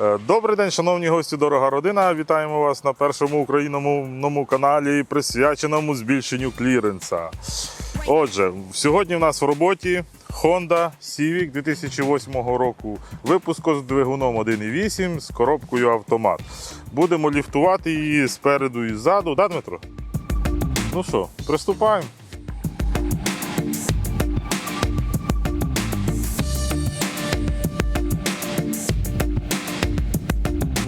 Е, Добрий день, шановні гості, дорога родина. Вітаємо вас на першому україномовному каналі, присвяченому збільшенню кліренса. Отже, сьогодні в нас в роботі Honda Civic 2008 року випуску з двигуном 1.8 з коробкою автомат. Будемо ліфтувати її спереду і ззаду, да, Дмитро? Ну що, приступаємо.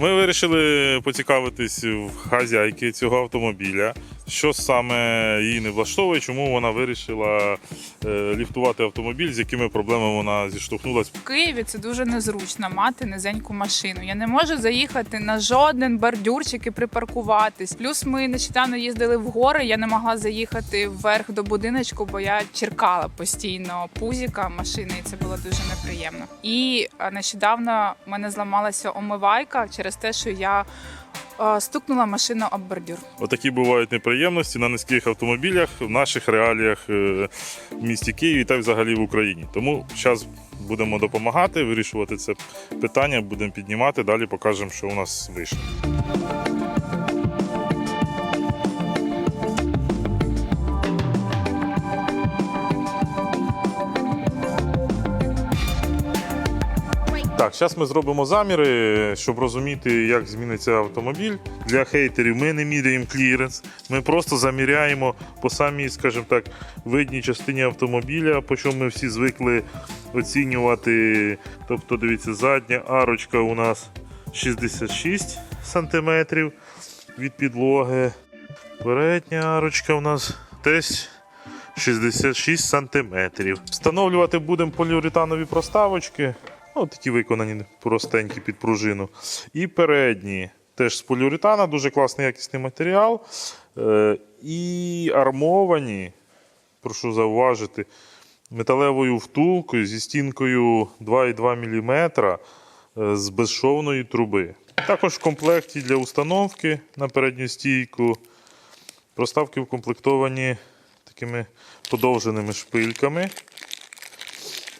Ми вирішили поцікавитись в хазяйки цього автомобіля, що саме її не влаштовує, чому вона вирішила е, ліфтувати автомобіль, з якими проблемами вона зіштовхнулася. В Києві це дуже незручно мати низеньку машину. Я не можу заїхати на жоден бордюрчик і припаркуватись. Плюс ми нещодавно їздили в гори. Я не могла заїхати вверх до будиночку, бо я черкала постійно пузіка машини, і це було дуже неприємно. І е, нещодавно в мене зламалася омивайка через те, що я стукнула машина об бордюр. Отакі бувають неприємності на низьких автомобілях в наших реаліях е, в місті Києві та взагалі в Україні. Тому зараз будемо допомагати вирішувати це питання, будемо піднімати. Далі покажемо, що у нас вийшло. Так, зараз ми зробимо заміри, щоб розуміти, як зміниться автомобіль. Для хейтерів ми не міряємо кліренс, ми просто заміряємо по самій, скажімо так, видній частині автомобіля, по чому ми всі звикли оцінювати. Тобто, дивіться, задня арочка у нас 66 см від підлоги. Передня арочка у нас десь 66 см. Встановлювати будемо поліуретанові проставочки. Ну, такі виконані простенькі під пружину. І передні теж з поліуретана, дуже класний якісний матеріал. Е, і армовані, прошу зауважити, металевою втулкою зі стінкою 2,2 мм е, з безшовної труби. Також в комплекті для установки на передню стійку. Проставки укомплектовані такими подовженими шпильками.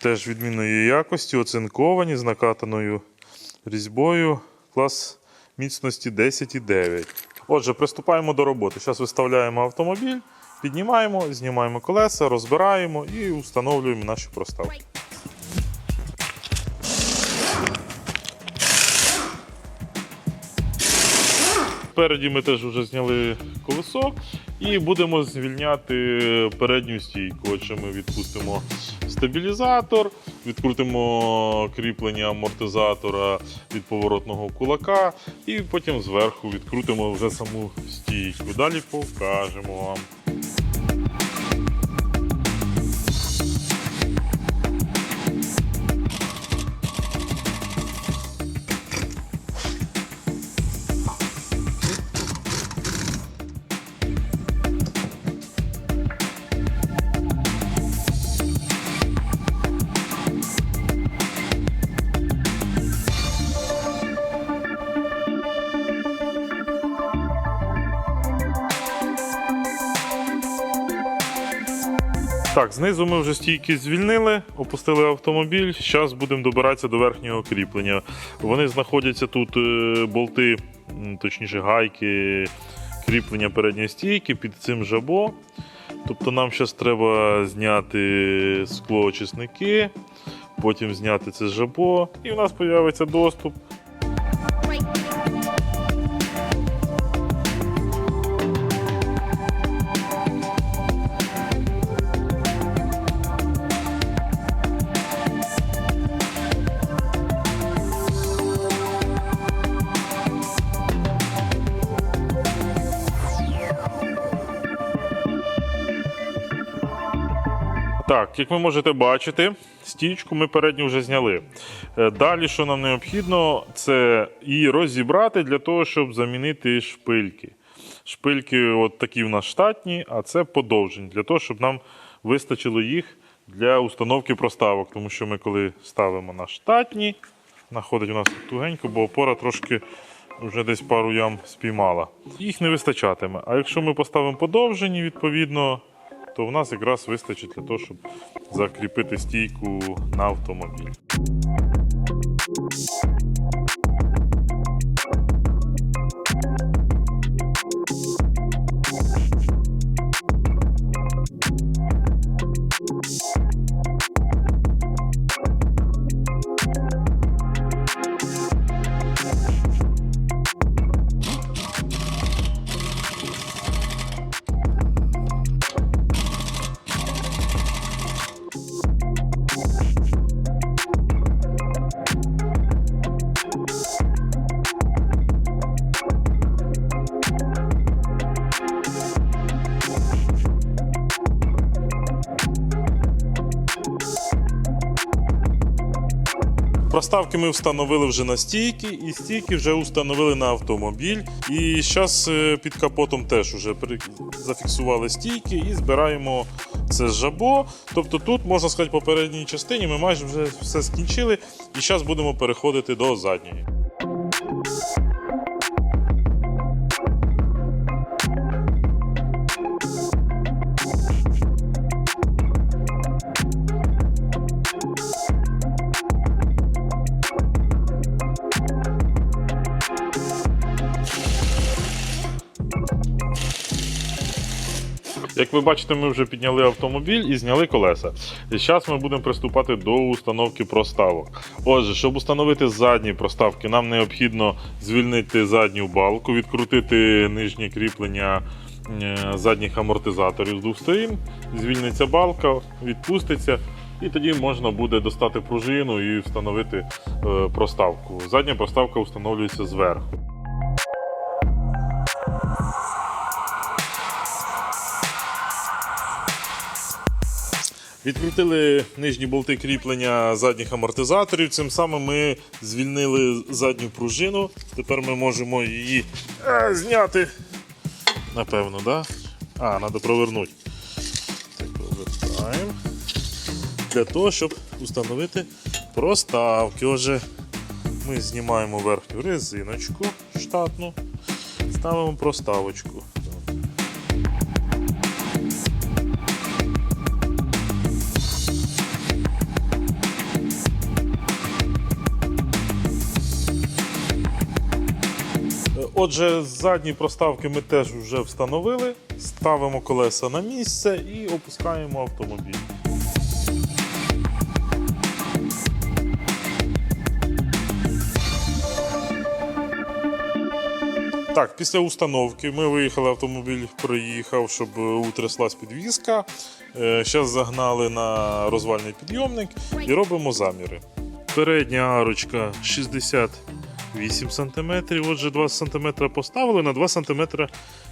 Теж відмінної якості, оцинковані з накатаною різьбою. Клас міцності 10,9. Отже, приступаємо до роботи. Зараз виставляємо автомобіль, піднімаємо, знімаємо колеса, розбираємо і встановлюємо наші проставки. Спереді ми теж вже зняли колесо і будемо звільняти передню стійку. Отже, ми відпустимо стабілізатор, відкрутимо кріплення амортизатора від поворотного кулака, і потім зверху відкрутимо вже саму стійку. Далі покажемо вам. Так, знизу ми вже стійки звільнили, опустили автомобіль. Зараз будемо добиратися до верхнього кріплення. Вони знаходяться тут е, болти, точніше гайки, кріплення передньої стійки під цим жабо. Тобто нам зараз треба зняти склоочисники, потім зняти це жабо, і в нас з'явиться доступ. Так, як ви можете бачити, стічку ми передню вже зняли. Е, Далі, що нам необхідно, це її розібрати для того, щоб замінити шпильки. Шпильки от такі в нас штатні, а це подовжені, для того, щоб нам вистачило їх для установки проставок. Тому що ми, коли ставимо на штатні, знаходить у нас тугенько, бо опора трошки вже десь пару ям спіймала. Їх не вистачатиме. А якщо ми поставимо подовжені, відповідно, то в нас якраз вистачить для того, щоб закріпити стійку на автомобіль. Проставки ми встановили вже на стійки, і стійки вже встановили на автомобіль. І зараз під капотом теж вже зафіксували стійки і збираємо це жабо. Тобто тут, можна сказати, по передній частині ми майже вже все скінчили. І зараз будемо переходити до задньої. Як ви бачите, ми вже підняли автомобіль і зняли колеса. І зараз ми будемо приступати до установки проставок. Отже, щоб установити задні проставки, нам необхідно звільнити задню балку, відкрутити нижнє кріплення е, задніх амортизаторів з двох сторін. Звільниться балка, відпуститься. І тоді можна буде достати пружину і встановити е, проставку. Задня проставка встановлюється зверху. Відкрутили нижні болти кріплення задніх амортизаторів. Цим самим ми звільнили задню пружину. Тепер ми можемо її е, зняти. Напевно, да? А, треба провернути. Так, провертаємо. Для того, щоб встановити проставки. Отже, ми знімаємо верхню резиночку штатну, ставимо проставочку. Отже, задні проставки ми теж вже встановили. Ставимо колеса на місце і опускаємо автомобіль. Так, після установки ми виїхали, автомобіль проїхав, щоб е, утряслась підвізка. Зараз загнали на розвальний підйомник і робимо заміри. Передня арочка 68 см. Отже, 2 см поставили, на 2 см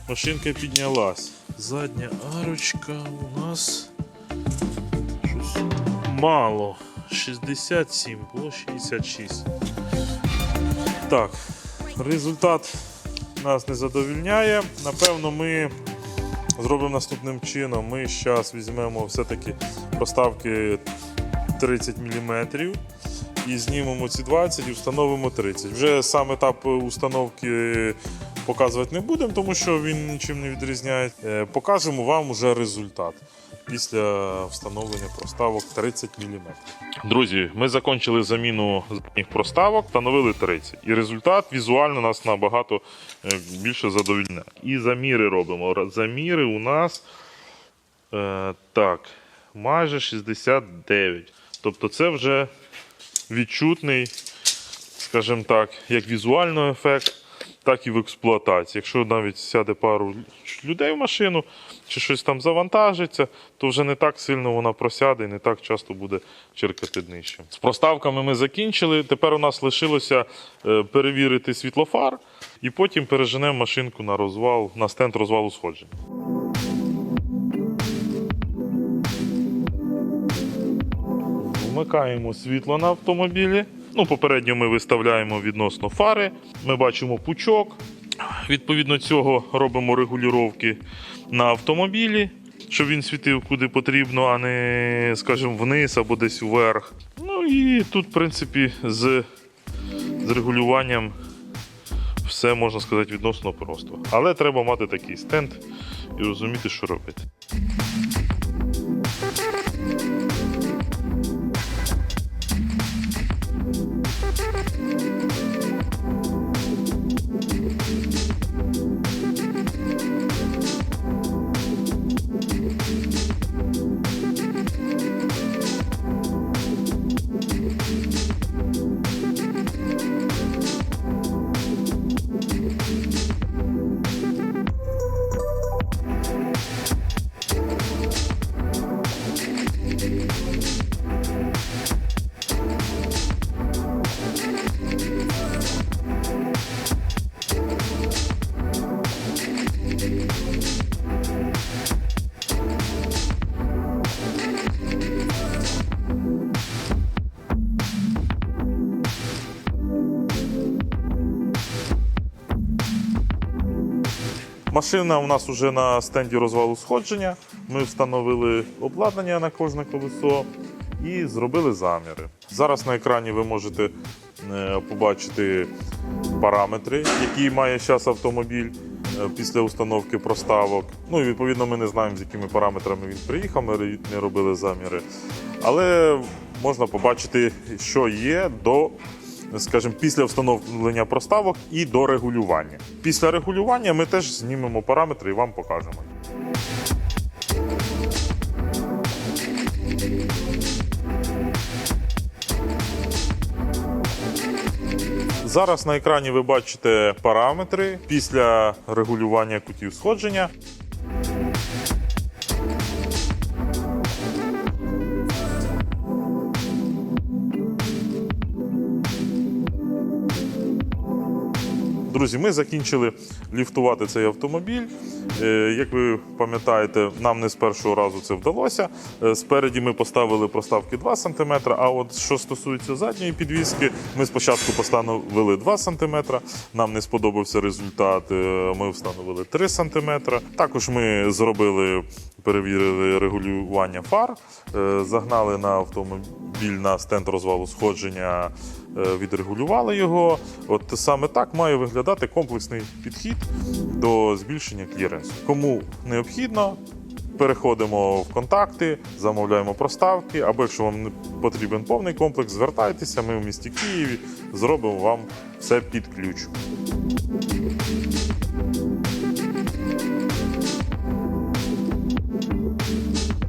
машинка піднялась. Задня арочка у нас мало. 67, було 66. Так, результат нас не задовільняє. Напевно, ми зробимо наступним чином. Ми зараз візьмемо все-таки проставки 30 мм і знімемо ці 20 і встановимо 30. Вже сам етап установки показувати не будемо, тому що він нічим не відрізняє. Е, Покажемо вам вже результат після встановлення проставок 30 мм. Друзі, ми закінчили заміну задніх проставок, встановили 30. І результат візуально нас набагато е, більше задовільняє. І заміри робимо. Заміри у нас е, так, майже 69. Тобто це вже відчутний, скажімо так, як візуально ефект, так і в експлуатації. Якщо навіть сяде пару людей в машину чи щось там завантажиться, то вже не так сильно вона просяде і не так часто буде черкати днище. З проставками ми закінчили. Тепер у нас лишилося е, перевірити світлофар і потім переженемо машинку на розвал, на стенд розвалу сходження. Вмикаємо світло на автомобілі. Ну, попередньо ми виставляємо відносно фари. Ми бачимо пучок. Відповідно цього робимо регулювання на автомобілі, щоб він світив куди потрібно, а не, скажімо, вниз або десь вверх. Ну і тут, в принципі, з, з регулюванням все можна сказати відносно просто. Але треба мати такий стенд і розуміти, що робити. Машина у нас вже на стенді розвалу сходження. Ми встановили обладнання на кожне колесо і зробили заміри. Зараз на екрані ви можете е, побачити параметри, які має зараз автомобіль е, після установки проставок. Ну і відповідно ми не знаємо, з якими параметрами він приїхав. Ми не робили заміри. Але можна побачити, що є до скажімо, після встановлення проставок і до регулювання. Після регулювання ми теж знімемо параметри і вам покажемо. Зараз на екрані ви бачите параметри після регулювання кутів сходження. Друзі, ми закінчили ліфтувати цей автомобіль. Е, Як ви пам'ятаєте, нам не з першого разу це вдалося. Е, Спереді ми поставили проставки 2 см, а от що стосується задньої підвіски, ми спочатку поставили 2 см. Нам не сподобався результат. е, Ми встановили 3 см. Також ми зробили, перевірили регулювання фар, загнали на автомобіль на стенд розвалу сходження відрегулювали його. От саме так має виглядати комплексний підхід до збільшення кліренсу. Кому необхідно, переходимо в контакти, замовляємо проставки. Або якщо вам потрібен повний комплекс, звертайтеся. Ми в місті Києві зробимо вам все під ключ. Що,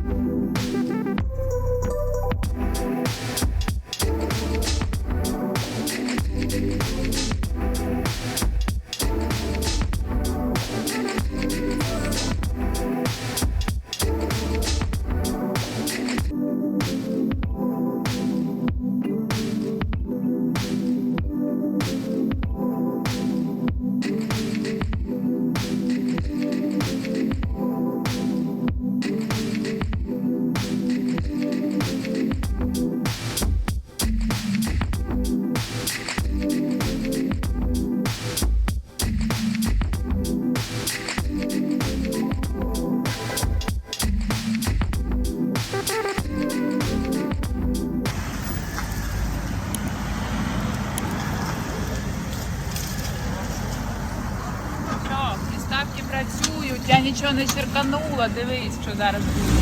приставки не черканула. Дивись, що зараз буде.